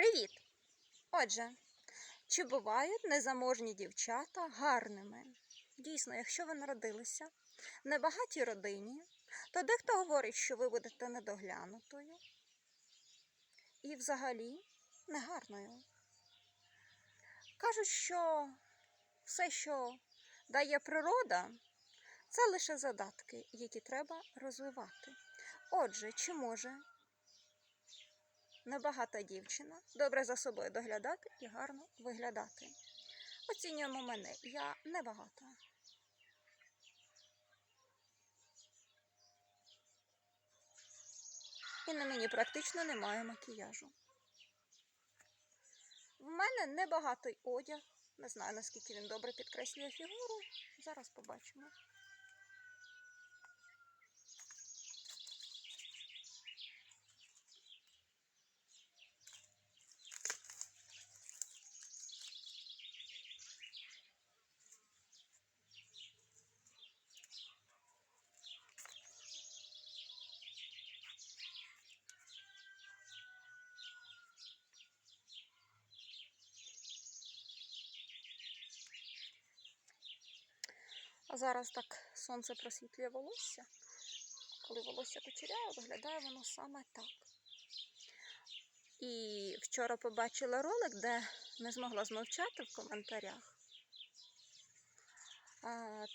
Привіт! Отже, чи бувають незаможні дівчата гарними? Дійсно, якщо ви народилися в небагатій родині, то дехто говорить, що ви будете недоглянутою і взагалі негарною. Кажуть, що все, що дає природа, це лише задатки, які треба розвивати. Отже, чи може небагата дівчина, добре за собою доглядати і гарно виглядати. Оцінюємо мене, я небагата. І на мені практично немає макіяжу. В мене небагатий одяг. Не знаю, наскільки він добре підкреслює фігуру. Зараз побачимо. А зараз так сонце просвітлює волосся. Коли волосся кучеряє, виглядає воно саме так. І вчора побачила ролик, де не змогла змовчати в коментарях.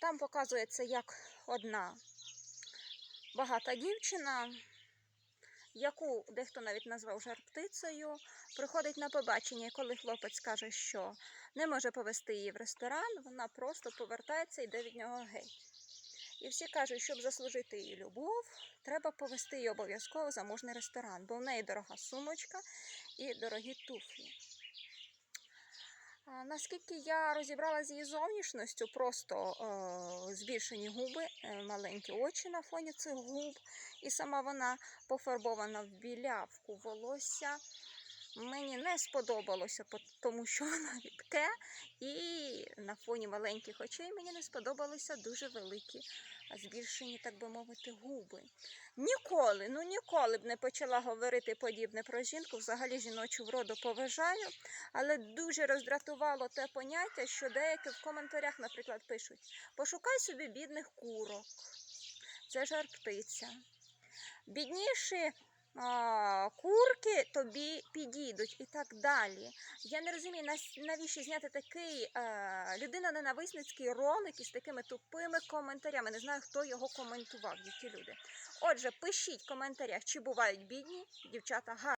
Там показується, як одна багата дівчина, яку дехто навіть назвав жар-птицею, приходить на побачення, коли хлопець каже, що не може повести її в ресторан, вона просто повертається і йде від нього геть. І всі кажуть, щоб заслужити її любов, треба повести її обов'язково в заможний ресторан, бо в неї дорога сумочка і дорогі туфлі. Наскільки я розібрала з її зовнішністю, просто е, збільшені губи, е, маленькі очі на фоні цих губ, і сама вона пофарбована в білявку волосся. Мені не сподобалося, тому що вона рідке, і на фоні маленьких очей мені не сподобалися дуже великі, збільшені, так би мовити, губи. Ніколи, ну ніколи б не почала говорити подібне про жінку. Взагалі жіночу вроду поважаю, але дуже роздратувало те поняття, що деякі в коментарях, наприклад, пишуть: пошукай собі бідних курок. Це жар птиця. Бідніші курки тобі підійдуть і так далі. Я не розумію, навіщо зняти такий людина-ненависницький ролик із такими тупими коментарями. Не знаю, хто його коментував, які люди. Отже, пишіть в коментарях, чи бувають бідні дівчата гарні.